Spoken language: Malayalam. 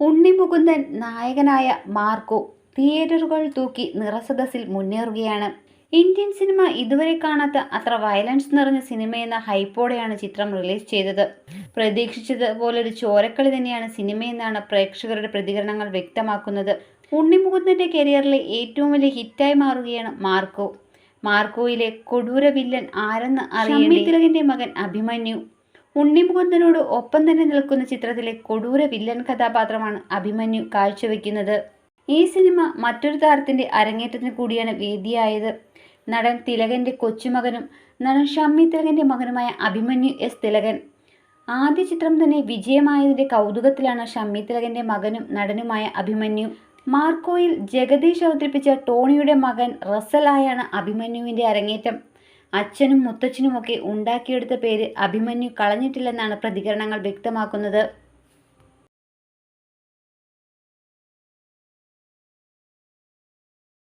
ഉണ്ണിമുകുന്ദൻ നായകനായ മാർക്കോ തിയേറ്ററുകൾ തൂക്കി നിറസദസ്സിൽ മുന്നേറുകയാണ്. ഇന്ത്യൻ സിനിമ ഇതുവരെ കാണാത്ത അത്ര വയലൻസ് നിറഞ്ഞ സിനിമയെന്ന ഹൈപ്പോടെയാണ് ചിത്രം റിലീസ് ചെയ്തത്. പ്രതീക്ഷിച്ചത് പോലൊരു ചോരക്കളി തന്നെയാണ് സിനിമയെന്നാണ് പ്രേക്ഷകരുടെ പ്രതികരണങ്ങൾ വ്യക്തമാക്കുന്നത്. ഉണ്ണിമുകുന്ദന്റെ കരിയറിലെ ഏറ്റവും വലിയ ഹിറ്റായി മാറുകയാണ് മാർക്കോ. മാർക്കോയിലെ കൊടൂര വില്ലൻ ആരെന്ന് അറിയാൻ തിലകന്റെ മകൻ അഭിമന്യു. ഉണ്ണിമുകുന്ദനോട് ഒപ്പം തന്നെ നിൽക്കുന്ന ചിത്രത്തിലെ കൊടൂര വില്ലൻ കഥാപാത്രമാണ് അഭിമന്യു കാഴ്ചവെക്കുന്നത്. ഈ സിനിമ മറ്റൊരു താരത്തിന്റെ അരങ്ങേറ്റത്തിന് കൂടിയാണ് വേദിയായത്. നടൻ തിലകന്റെ കൊച്ചുമകനും നടൻ ഷമ്മി തിലകന്റെ മകനുമായ അഭിമന്യു എസ്. തിലകൻ. ആദ്യ ചിത്രം തന്നെ വിജയമായതിന്റെ കൗതുകത്തിലാണ് ഷമ്മി തിലകന്റെ മകനും നടനുമായ അഭിമന്യു. മാർക്കോയിൽ ജഗദീഷ് അവതരിപ്പിച്ച ടോണിയുടെ മകൻ റസലായാണ് അഭിമന്യുവിന്റെ അരങ്ങേറ്റം. അച്ഛനും മുത്തച്ഛനുമൊക്കെ ഉണ്ടാക്കിയെടുത്ത പേര് അഭിമന്യു കളഞ്ഞിട്ടില്ലെന്നാണ് പ്രതികരണങ്ങൾ വ്യക്തമാക്കുന്നത്.